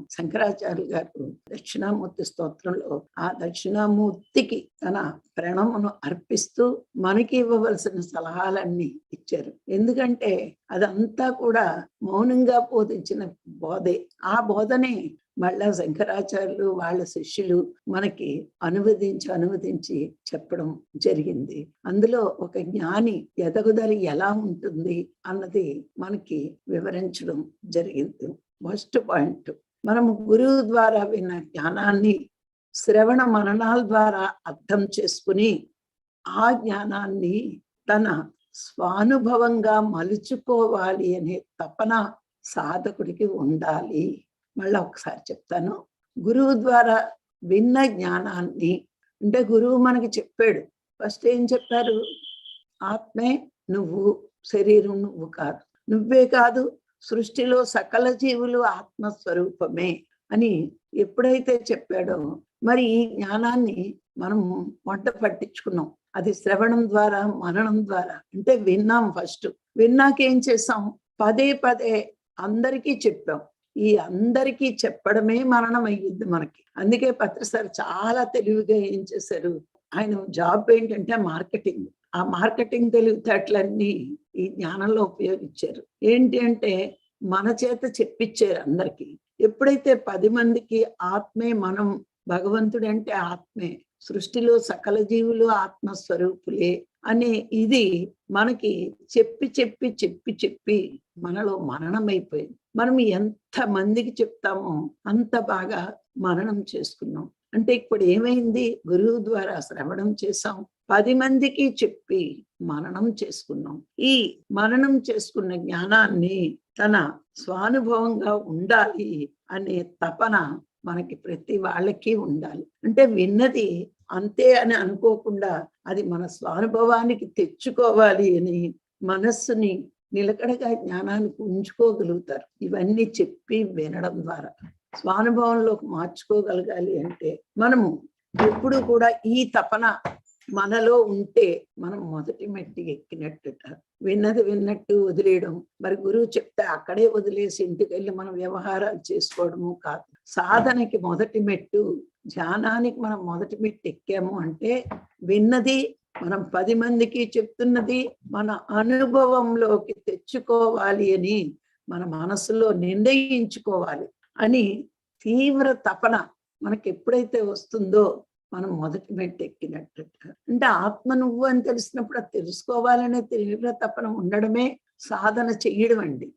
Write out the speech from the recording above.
చెప్పుకున్నాం శంకరాచార్య గారు దక్షిణామూర్తి స్తోత్రంలో ఆ దక్షిణామూర్తికి తన ప్రణమును అర్పిస్తూ మనకి ఇవ్వవలసిన సలహాలన్నీ ఇచ్చారు. ఎందుకంటే అదంతా కూడా మౌనంగా బోధించిన బోధే. ఆ బోధనే మళ్ళా శంకరాచార్యులు వాళ్ళ శిష్యులు మనకి అనువదించి అనువదించి చెప్పడం జరిగింది. అందులో ఒక జ్ఞాని ఎదగుదల ఎలా ఉంటుంది అన్నది మనకి వివరించడం జరిగింది. ఫస్ట్ పాయింట్ మనము గురువు ద్వారా విన్న జ్ఞానాన్ని శ్రవణ మననాల ద్వారా అర్థం చేసుకుని ఆ జ్ఞానాన్ని తన స్వానుభవంగా మలుచుకోవాలి అనే తపన సాధకుడికి ఉండాలి. మళ్ళీ ఒకసారి చెప్తాను. గురువు ద్వారా విన్న జ్ఞానాన్ని అంటే గురువు మనకి చెప్పాడు. ఫస్ట్ ఏం చెప్పారు? ఆత్మే నువ్వు శరీరం నువ్వు కాదు. నువ్వే కాదు సృష్టిలో సకల జీవులు ఆత్మస్వరూపమే అని ఎప్పుడైతే చెప్పాడో మరి ఈ జ్ఞానాన్ని మనం వంట పట్టించుకున్నాం. అది శ్రవణం ద్వారా మననం ద్వారా అంటే విన్నాం ఫస్ట్. విన్నాక ఏం చేసాం పదే పదే అందరికీ చెప్పాం. ఈ అందరికీ చెప్పడమే మరణం అయ్యింది మనకి. అందుకే పత్రి సార్ చాలా తెలివిగా ఏం చేశారు? ఆయన జాబ్ ఏంటంటే మార్కెటింగ్. ఆ మార్కెటింగ్ తెలివితేటలన్నీ ఈ జ్ఞానంలో ఉపయోగించారు. ఏంటి అంటే మన చేత చెప్పించారు అందరికి. ఎప్పుడైతే పది మందికి ఆత్మే మనం భగవంతుడు అంటే ఆత్మే సృష్టిలో సకల జీవులు ఆత్మస్వరూపులే అనే ఇది మనకి చెప్పి చెప్పి చెప్పి చెప్పి మనలో మరణమైపోయింది. మనం ఎంత మందికి చెప్తామో అంత బాగా మరణం చేసుకున్నాం. అంటే ఇప్పుడు ఏమైంది? గురువు ద్వారా శ్రవణం చేశాం. పది మందికి చెప్పి మరణం చేసుకున్నాం. ఈ మరణం చేసుకున్న జ్ఞానాన్ని తన స్వానుభవంగా ఉండాలి అనే తపన మనకి ప్రతి వాళ్ళకి ఉండాలి. అంటే విన్నది అంతే అని అనుకోకుండా అది మన స్వానుభవానికి తెచ్చుకోవాలి అని మనస్సుని నిలకడగా జ్ఞానానికి ఉంచుకోగలుగుతారు. ఇవన్నీ చెప్పి వినడం ద్వారా. స్వానుభవంలోకి మార్చుకోగలగాలి అంటే మనము ఎప్పుడు కూడా ఈ తపన మనలో ఉంటే మనం మొదటి మెట్టి ఎక్కినట్టు విన్నది విన్నట్టు వదిలేయడం. మరి గురువు చెప్తే అక్కడే వదిలేసి ఇంటికి వెళ్ళి మనం వ్యవహారాలు చేసుకోవడము కాదు. సాధనకి మొదటి మెట్టు ధ్యానానికి మనం మొదటి మెట్టు ఎక్కాము అంటే విన్నది మనం పది మందికి చెప్తున్నది మన అనుభవంలోకి తెచ్చుకోవాలి అని మన మనసులో నిర్ణయించుకోవాలి. అని తీవ్ర తపన మనకి ఎప్పుడైతే వస్తుందో మనం మొదటి మెట్టు ఎక్కినట్టు అంటే ఆత్మ నువ్వు అని తెలిసినప్పుడు అది తెలుసుకోవాలనే తీవ్ర తపన ఉండడమే సాధన చెయ్యడం అండి.